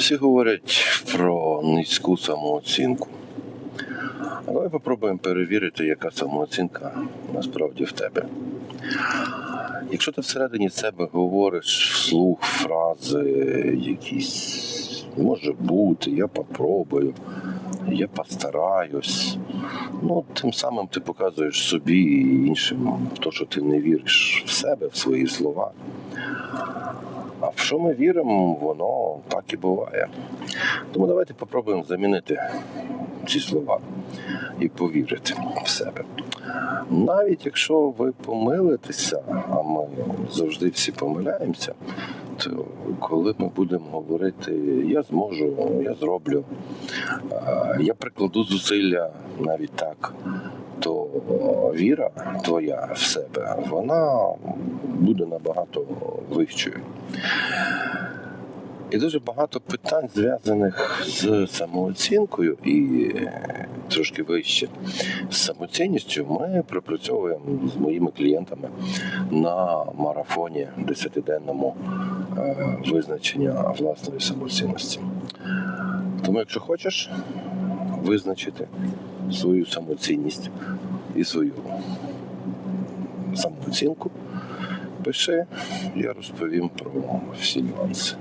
Всі говорять про низьку самооцінку. Давай попробуємо перевірити, яка самооцінка насправді в тебе. Якщо ти всередині себе говориш вслух фрази якісь, може бути, я попробую, я постараюсь. Ну, тим самим ти показуєш собі і іншим, то, що ти не віриш в себе, в свої слова. В що ми віримо, воно так і буває. Тому давайте попробуємо замінити ці слова і повірити в себе. Навіть якщо ви помилитеся, а ми завжди всі помиляємося, то коли ми будемо говорити я зможу, я зроблю, я прикладу зусилля навіть так, то віра твоя в себе, вона буде набагато вищою. І дуже багато питань зв'язаних з самооцінкою і е, трошки вище з самоцінністю ми пропрацьовуємо з моїми клієнтами на марафоні 10-денному е, визначення власної самоцінності. Тому, якщо хочеш визначити свою самоцінність і свою самооцінку, пиши, я розповім про всі нюанси.